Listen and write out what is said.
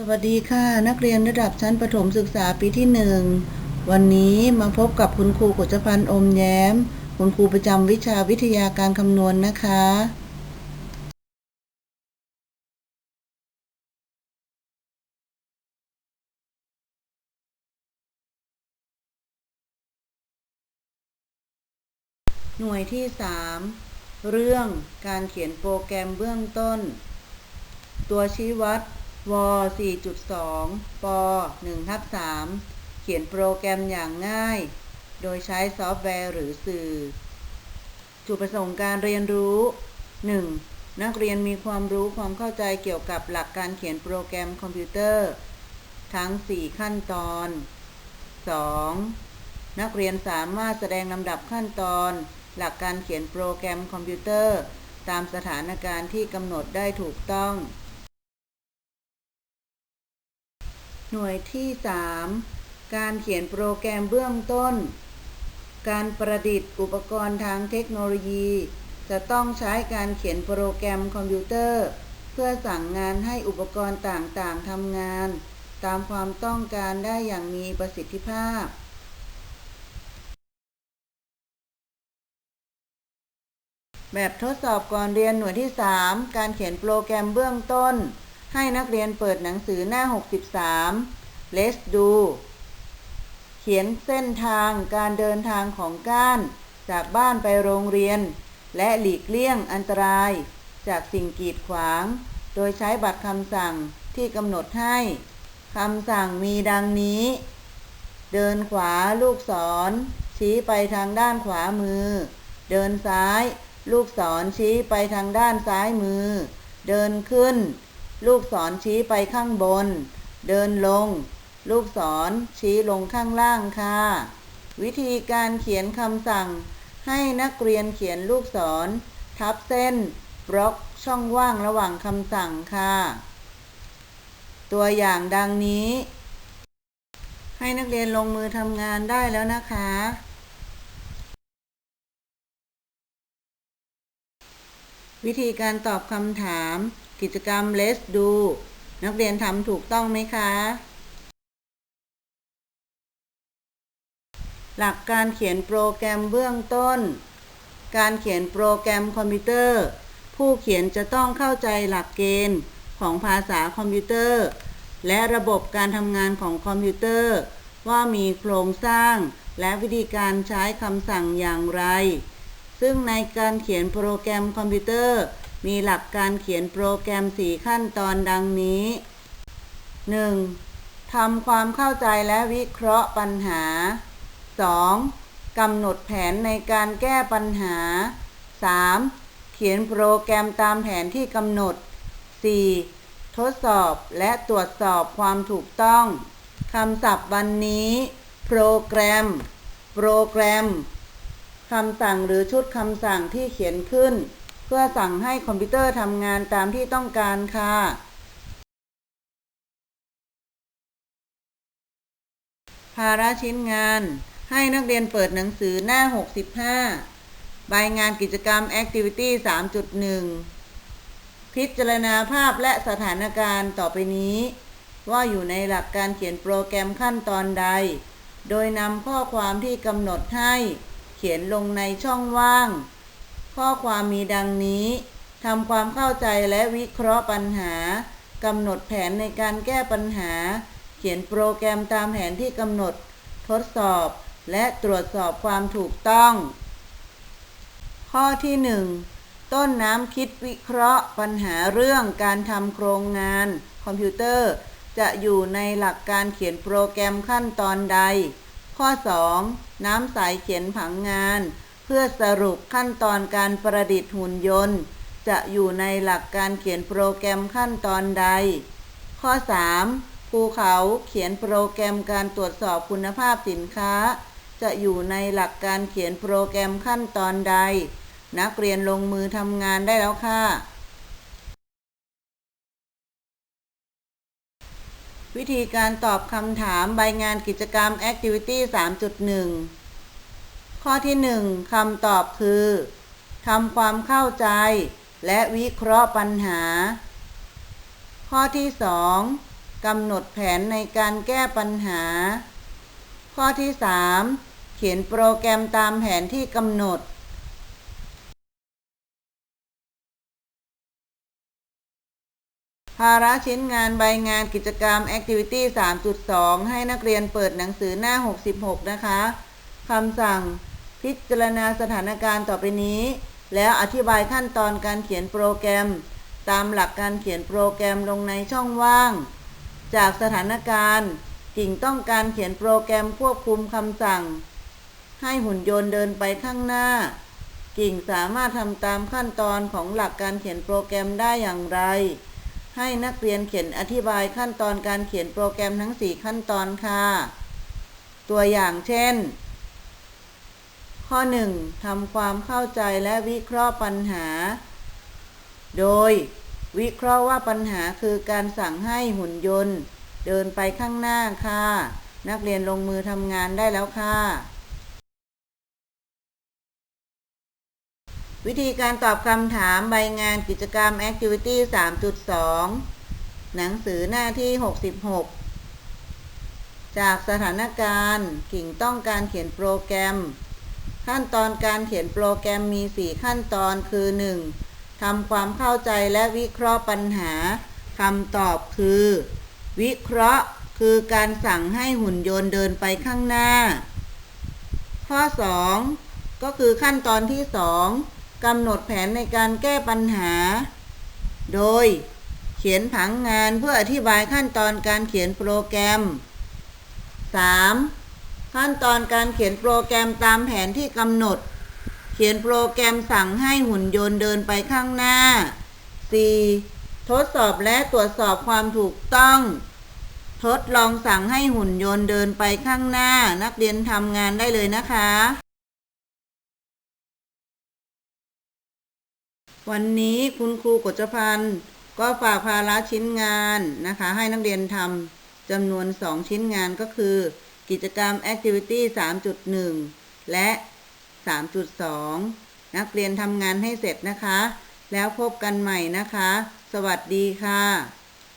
สวัสดีค่ะ นักเรียนระดับชั้นประถมศึกษาปีที่หนึ่งวันนี้มาพบกับคุณครูกฤษพันธ์อมแย้ม คุณครูประจำวิชาวิทยาการคำนวณนะคะ หน่วยที่ 3 เรื่องการเขียนโปรแกรมเบื้องต้น ตัวชี้วัด ว4.2 ป 1 ทับ 3 เขียนโปรแกรมอย่างง่าย โดยใช้ซอฟต์แวร์หรือสื่อ จุดประสงค์การเรียนรู้ 1. นักเรียนมีความรู้ความเข้าใจเกี่ยวกับหลักการเขียนโปรแกรมคอมพิวเตอร์ ทั้ง 4 ขั้นตอน 2. นักเรียนสามารถแสดงลำดับขั้นตอน หลักการเขียนโปรแกรมคอมพิวเตอร์ ตามสถานการณ์ที่กำหนดได้ถูกต้อง หน่วยที่ 3 การเขียนโปรแกรมเบื้องต้น การประดิษฐ์อุปกรณ์ทางเทคโนโลยี จะต้องใช้การเขียนโปรแกรมคอมพิวเตอร์ เพื่อสั่งงานให้อุปกรณ์ต่างๆทำงาน ตามความต้องการได้อย่างมีประสิทธิภาพแบบทดสอบก่อนเรียนหน่วยที่ 3 การเขียนโปรแกรมเบื้องต้น ให้นักเรียนเปิดหนังสือหน้า 63 Let's do เขียนเส้นทางการเดินทางของก้าน จากบ้านไปโรงเรียน และหลีกเลี่ยงอันตราย จากสิ่งกีดขวาง โดยใช้บัตรคำสั่งที่กำหนดให้คำสั่งมีดังนี้ เดินขวาลูกศร ชี้ไปทางด้านขวามือ เดินซ้าย ลูกศรชี้ไปทางด้านซ้ายมือ เดินขึ้น ลูกศรชี้ไปข้างบน เดินลง ลูกศรชี้ลงข้างล่างค่ะ วิธีการเขียนคำสั่ง ให้นักเรียนเขียนลูกศร ทับเส้น บล็อกช่องว่างระหว่างคำสั่งค่ะ ตัวอย่างดังนี้ ให้นักเรียนลงมือทำงานได้แล้วนะคะวิธีการตอบคำถาม กิจกรรม Let's Do นักเรียนทำถูกต้องไหมคะ หลักการเขียนโปรแกรมเบื้องต้น การเขียนโปรแกรมคอมพิวเตอร์ ผู้เขียนจะต้องเข้าใจหลักเกณฑ์ของภาษาคอมพิวเตอร์ และระบบการทำงานของคอมพิวเตอร์ ว่ามีโครงสร้าง และวิธีการใช้คำสั่งอย่างไร ซึ่งในการเขียนโปรแกรมคอมพิวเตอร์ มีหลักการเขียนโปรแกรม 4 ขั้นตอนดังนี้ 1. ทำความเข้าใจและวิเคราะห์ปัญหา 2. กำหนดแผนในการแก้ปัญหา 3. เขียนโปรแกรมตามแผนที่กำหนด 4. ทดสอบและตรวจสอบความถูกต้อง คำศัพท์วันนี้ โปรแกรม โปรแกรม คำสั่งหรือชุดคำสั่งที่เขียนขึ้น เพื่อสั่งให้คอมพิวเตอร์ทำงานตามที่ต้องการค่ะ ภาระชิ้นงาน ให้นักเรียนเปิดหนังสือหน้า 65 ใบงานกิจกรรม Activity 3.1 พิจารณาภาพและสถานการณ์ต่อไปนี้ ว่าอยู่ในหลักการเขียนโปรแกรมขั้นตอนใด โดยนำข้อความที่กำหนดให้ เขียนลงในช่องว่าง ข้อความมีดังนี้ทำความเข้าใจและวิเคราะห์ปัญหากำหนดแผนในการแก้ปัญหา เขียนโปรแกรมตามแผนที่กำหนด ทดสอบ และตรวจสอบความถูกต้อง ข้อที่ 1 ต้นน้ำคิดวิเคราะห์ปัญหาเรื่องการทำโครงงาน คอมพิวเตอร์ จะอยู่ในหลักการเขียนโปรแกรมขั้นตอนใด ข้อ 2 น้ำใสเขียนผังงาน เพื่อสรุปขั้นตอนการประดิษฐ์หุ่นยนต์ จะอยู่ในหลักการเขียนโปรแกรมขั้นตอนใด ข้อ 3. ภูเขาเขียนโปรแกรมการตรวจสอบคุณภาพสินค้า จะอยู่ในหลักการเขียนโปรแกรมขั้นตอนใด นักเรียนลงมือทำงานได้แล้วค่ะ วิธีการตอบคำถามใบงานกิจกรรม Activity 3.1 ข้อที่1คำตอบคือทำความเข้าใจ และวิเคราะห์ปัญหา ข้อที่2กำหนดแผนในการแก้ปัญหา ข้อที่3เขียนโปรแกรมตามแผนที่กำหนดภาระชิ้นงานใบงานกิจกรรม Activity 3.2 ให้นักเรียนเปิดหนังสือหน้า 66 นะคะ คำสั่ง พิจารณาสถานการณ์ต่อไปนี้ แล้วอธิบายขั้นตอนการเขียนโปรแกรม ตามหลักการเขียนโปรแกรมลงในช่องว่าง จากสถานการณ์กิ่งต้องการเขียนโปรแกรมควบคุมคำสั่ง ให้หุ่นยนต์เดินไปข้างหน้า กิ่งสามารถทำตามขั้นตอนของหลักการเขียนโปรแกรมได้อย่างไร ให้นักเรียนเขียนอธิบายขั้นตอนการเขียนโปรแกรมทั้ง 4 ขั้นตอนค่ะ ตัวอย่างเช่น ข้อ 1. ทำความเข้าใจและวิเคราะห์ปัญหา โดย วิเคราะห์ว่าปัญหาคือการสั่งให้หุ่นยนต์ เดินไปข้างหน้าค่ะ นักเรียนลงมือทำงานได้แล้วค่ะ วิธีการตอบคำถามใบงานกิจกรรม Activity 3.2 หนังสือหน้าที่ 66 จากสถานการณ์กิ่งต้องการเขียนโปรแกรม ขั้นตอนการเขียนโปรแกรมมี 4 ขั้นตอนคือ 1. ทำความเข้าใจและวิเคราะห์ปัญหาคำตอบคือ วิเคราะห์คือการสั่งให้หุ่นยนต์เดินไปข้างหน้า ข้อ 2 ก็คือขั้นตอนที่ 2กำหนดแผนในการแก้ปัญหา โดย เขียนผังงานเพื่ออธิบายขั้นตอนการเขียนโปรแกรม 3. ขั้นตอนการเขียนโปรแกรมตามแผนที่กำหนด เขียนโปรแกรมสั่งให้หุ่นยนต์เดินไปข้างหน้า 4. ทดสอบและตรวจสอบความถูกต้อง ทดลองสั่งให้หุ่นยนต์เดินไปข้างหน้า นักเรียนทำงานได้เลยนะคะ วันนี้คุณครูกฤษพันธ์ก็ฝากภาระชิ้นงานนะคะ ให้นักเรียนทำจำนวน 2 ชิ้นงานก็คือ กิจกรรม Activity 3.1 และ 3.2 นักเรียนทำงานให้เสร็จนะคะ แล้วพบกันใหม่นะคะ สวัสดีค่ะ